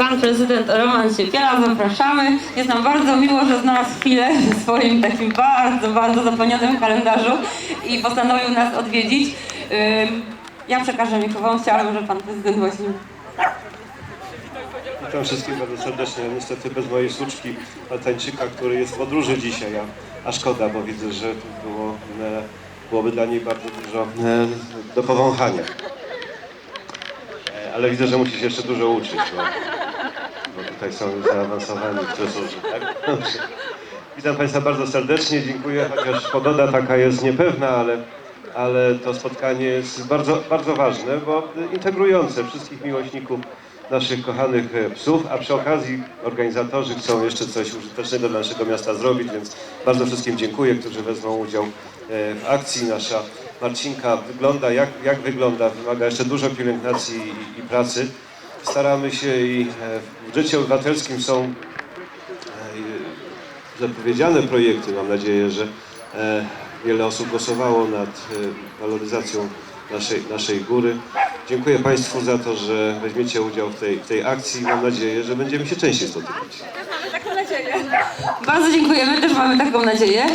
pan prezydent Roman Siepiela, zapraszamy. Jest nam bardzo miło, że znalazł chwilę w swoim takim bardzo, bardzo zapełnionym kalendarzu i postanowił nas odwiedzić. Ja przekażę mikrofon, chciałabym, żeby pan prezydent właśnie Witam wszystkich bardzo serdecznie. Niestety bez mojej słuczki Tańczyka, który jest w podróży dzisiaj, a, a szkoda, bo widzę, że było, e, byłoby dla niej bardzo dużo e, do powąchania. E, ale widzę, że musi się jeszcze dużo uczyć, bo, bo tutaj są już zaawansowani tresurze, tak? Witam Państwa bardzo serdecznie, dziękuję, chociaż pogoda taka jest niepewna, ale, ale to spotkanie jest bardzo, bardzo ważne, bo integrujące wszystkich miłośników naszych kochanych e, psów, a przy okazji organizatorzy chcą jeszcze coś użytecznego dla naszego miasta zrobić, więc bardzo wszystkim dziękuję, którzy wezmą udział e, w akcji. Nasza Marcinka wygląda, jak, jak wygląda, wymaga jeszcze dużo pielęgnacji i, i pracy. Staramy się i e, w życiu obywatelskim są e, zapowiedziane projekty. Mam nadzieję, że e, wiele osób głosowało nad waloryzacją naszej, naszej góry. Dziękuję Państwu za to, że weźmiecie udział w tej, w tej akcji. Mam nadzieję, że będziemy się częściej spotykać. Bardzo dziękujemy, też mamy taką nadzieję.